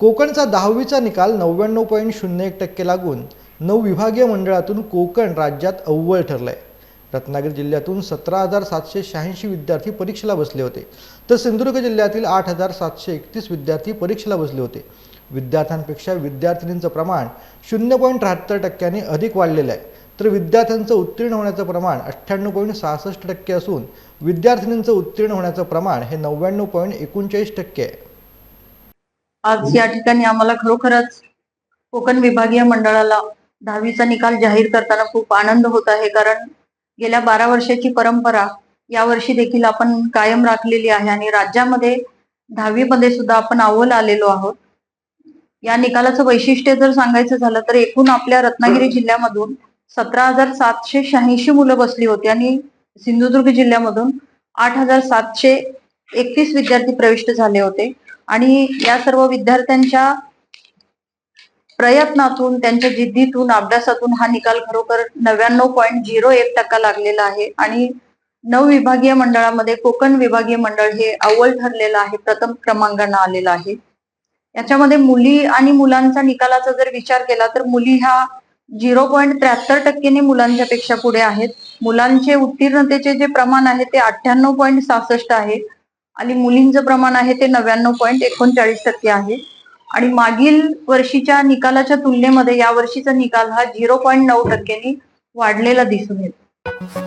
कोकणचा दहावीचा निकाल नव्याण्णव पॉईंट शून्य एक टक्के लागून नऊ विभागीय मंडळातून कोकण राज्यात अव्वल ठरलं आहे रत्नागिरी जिल्ह्यातून सतरा हजार सातशे शहाऐंशी विद्यार्थी परीक्षेला बसले होते तर सिंधुदुर्ग जिल्ह्यातील आठ हजार सातशे एकतीस विद्यार्थी परीक्षेला बसले होते. विद्यार्थ्यांपेक्षा विद्यार्थिनींचं प्रमाण शून्य पॉईंट त्र्याहत्तर टक्क्यांनी अधिक वाढलेलं आहे तर विद्यार्थ्यांचं उत्तीर्ण होण्याचं प्रमाण अठ्ठ्याण्णव पॉईंट सहासष्ट टक्के असून विद्यार्थिनींचं उत्तीर्ण होण्याचं प्रमाण हे नव्याण्णव पॉईंट एकोणचाळीस टक्के आहे. आज या ठिकाणी आम्हाला खरोखरच कोकण विभागीय मंडळाला दहावीचा निकाल जाहीर करताना खूप आनंद होत आहे. कारण गेल्या बारा वर्षाची परंपरा यावर्षी देखील आपण कायम राखलेली आहे आणि राज्यामध्ये दहावीमध्ये सुद्धा आपण अव्वल आलेलो आहोत. या निकालाचं वैशिष्ट्य जर सांगायचं झालं तर एकूण आपल्या रत्नागिरी जिल्ह्यामधून सतरा हजार सातशे शहाऐंशी मुलं बसली होती आणि सिंधुदुर्ग जिल्ह्यामधून आठ हजार सातशे एकतीस विद्यार्थी प्रविष्ट झाले होते. आणि या सर्व विद्यार्थ्यांच्या प्रयत्नातून त्यांच्या जिद्दीतून अभ्यासातून हा निकाल खरोखर नव्याण्णव पॉईंट झिरो एक टक्का लागलेला आहे. आणि नऊ विभागीय मंडळामध्ये कोकण विभागीय मंडळ हे अव्वल ठरलेलं आहे प्रथम क्रमांकानं आलेलं आहे. याच्यामध्ये मुली आणि मुलांचा निकालाचा जर विचार केला तर मुली ह्या झिरो पॉईंट त्र्याहत्तर टक्केने मुलांच्या पेक्षा पुढे आहेत. मुलांचे उत्तीर्णतेचे जे प्रमाण आहे ते अठ्ठ्याण्णव पॉईंट सहासष्ट आहे. आणि मुलींचं प्रमाण आहे ते नव्याण्णव पॉईंट एकोणचाळीस टक्के आहे आणि मागील वर्षीच्या निकालाच्या तुलनेमध्ये या वर्षीचा निकाल हा झिरो पॉईंट नऊ टक्क्यांनी वाढलेला दिसून येतो